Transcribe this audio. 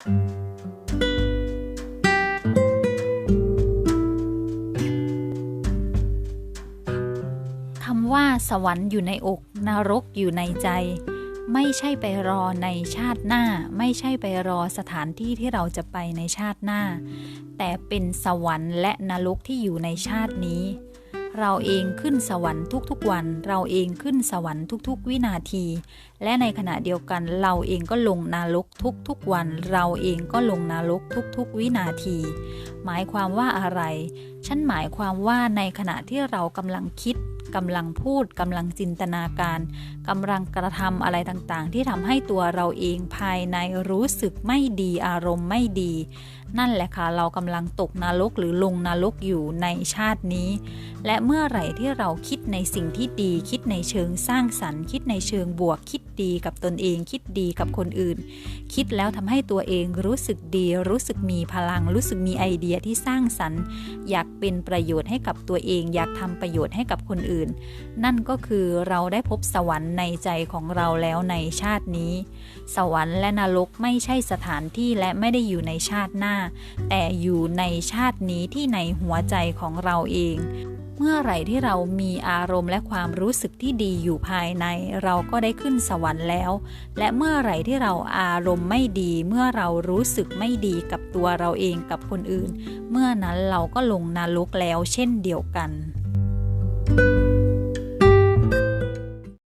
คำว่าสวรรค์อยู่ในอกนรกอยู่ในใจ ไม่ใช่ไปรอในชาติหน้า ไม่ใช่ไปรอสถานที่ที่เราจะไปในชาติหน้า แต่เป็นสวรรค์และนรกที่อยู่ในชาตินี้ เราเองขึ้นสวรรค์ทุกๆวัน เราเองขึ้นสวรรค์ทุกๆ วินาที และในขณะเดียวกันเราเองก็ลงนรกทุกๆวัน เราเองก็ลงนรกทุกๆ วินาที หมายความว่าอะไร ฉันหมายความว่าในขณะที่เรากำลังคิดกำลังพูดกำลังจินตนาการกำลังกระทำอะไรต่างๆ ที่ทำให้ตัวเราเองภายในรู้สึกไม่ดีอารมณ์ไม่ดีนั่นแหละค่ะเรากำลังตกนรกหรือลงนรกอยู่ในชาตินี้ และเมื่อไหร่ที่เราคิดในสิ่งที่ดี คิดในเชิงสร้างสรรค์ คิดในเชิงบวก คิดดีกับตนเอง คิดดีกับคนอื่น คิดแล้วทำให้ตัวเองรู้สึกดี รู้สึกมีพลัง รู้สึกมีไอเดียที่สร้างสรรค์ อยากเป็นประโยชน์ให้กับตัวเอง อยากทำประโยชน์ให้กับคนอื่น นั่นก็คือเราได้พบสวรรค์ในใจของเราแล้วในชาตินี้ สวรรค์และนรกไม่ใช่สถานที่และไม่ได้อยู่ในชาติหน้าแต่อยู่ในชาตินี้ที่ในหัวใจของเราเอง เมื่อไหร่ที่เรามีอารมณ์และความรู้สึกที่ดีอยู่ภายใน เราก็ได้ขึ้นสวรรค์แล้ว และเมื่อไหร่ที่เราอารมณ์ไม่ดี เมื่อเรารู้สึกไม่ดีกับตัวเราเองกับคนอื่น เมื่อนั้นเราก็ลงนรกแล้วเช่นเดียวกัน